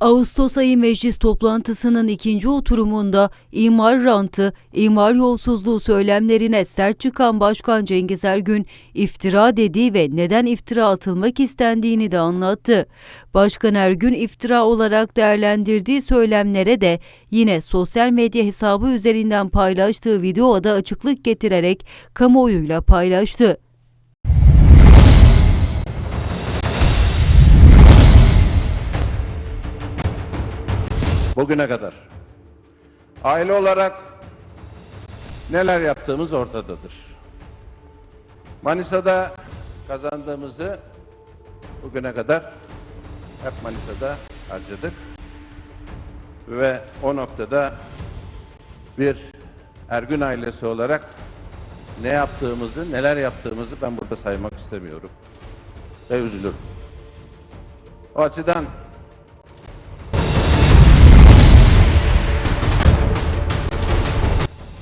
Ağustos ayı meclis toplantısının ikinci oturumunda imar rantı, imar yolsuzluğu söylemlerine sert çıkan Başkan Cengiz Ergün iftira dediği ve neden iftira atılmak istendiğini de anlattı. Başkan Ergün iftira olarak değerlendirdiği söylemlere de yine sosyal medya hesabı üzerinden paylaştığı videoda açıklık getirerek kamuoyuyla paylaştı. Bugüne kadar. Aile olarak neler yaptığımız ortadadır. Manisa'da kazandığımızı bugüne kadar hep Manisa'da harcadık. Ve o noktada bir Ergün ailesi olarak ne yaptığımızı, neler yaptığımızı ben burada saymak istemiyorum. Ve üzülürüm. O açıdan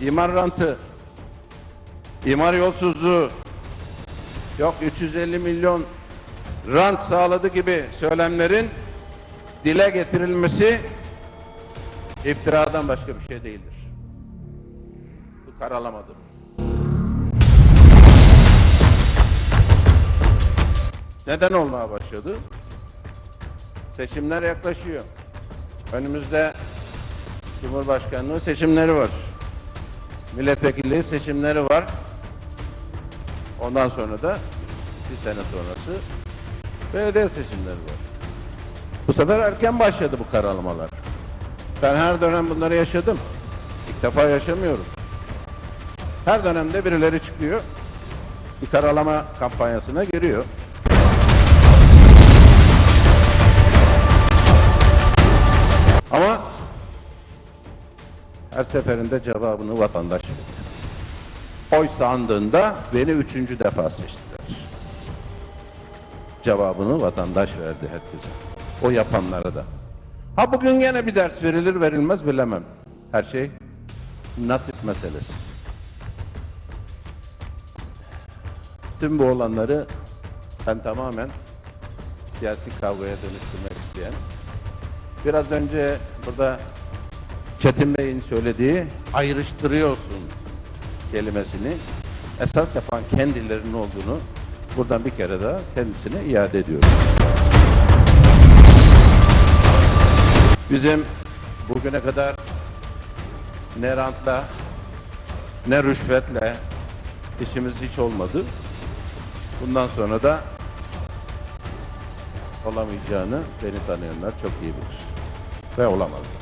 İmar rantı, imar yolsuzluğu, yok 350 milyon rant sağladı gibi söylemlerin dile getirilmesi iftiradan başka bir şey değildir. Bu karalamadır. Neden olmaya başladı? Seçimler yaklaşıyor. Önümüzde Cumhurbaşkanlığı seçimleri var milletvekilliği seçimleri var. Ondan sonra da bir sene sonrası belediye seçimleri var. Bu sefer erken başladı bu karalamalar. Ben her dönem bunları yaşadım. İlk defa yaşamıyorum. Her dönemde birileri çıkıyor. Bir karalama kampanyasına giriyor. Her seferinde cevabını vatandaş veriyor. Oy sandığında beni üçüncü defa seçtiler. Cevabını vatandaş verdi herkese. O yapanlara da. Ha bugün yine bir ders verilir verilmez bilemem. Her şey nasip meselesi. Tüm bu olanları ben tamamen siyasi kavgaya dönüştürmek isteyen, biraz önce burada Çetin Bey'in söylediği ayrıştırıyorsun kelimesini esas yapan kendilerinin olduğunu buradan bir kere daha kendisine iade ediyorum. Bizim bugüne kadar ne rantla ne rüşvetle işimiz hiç olmadı. Bundan sonra da olamayacağını beni tanıyanlar çok iyi bilir. Ve olamaz.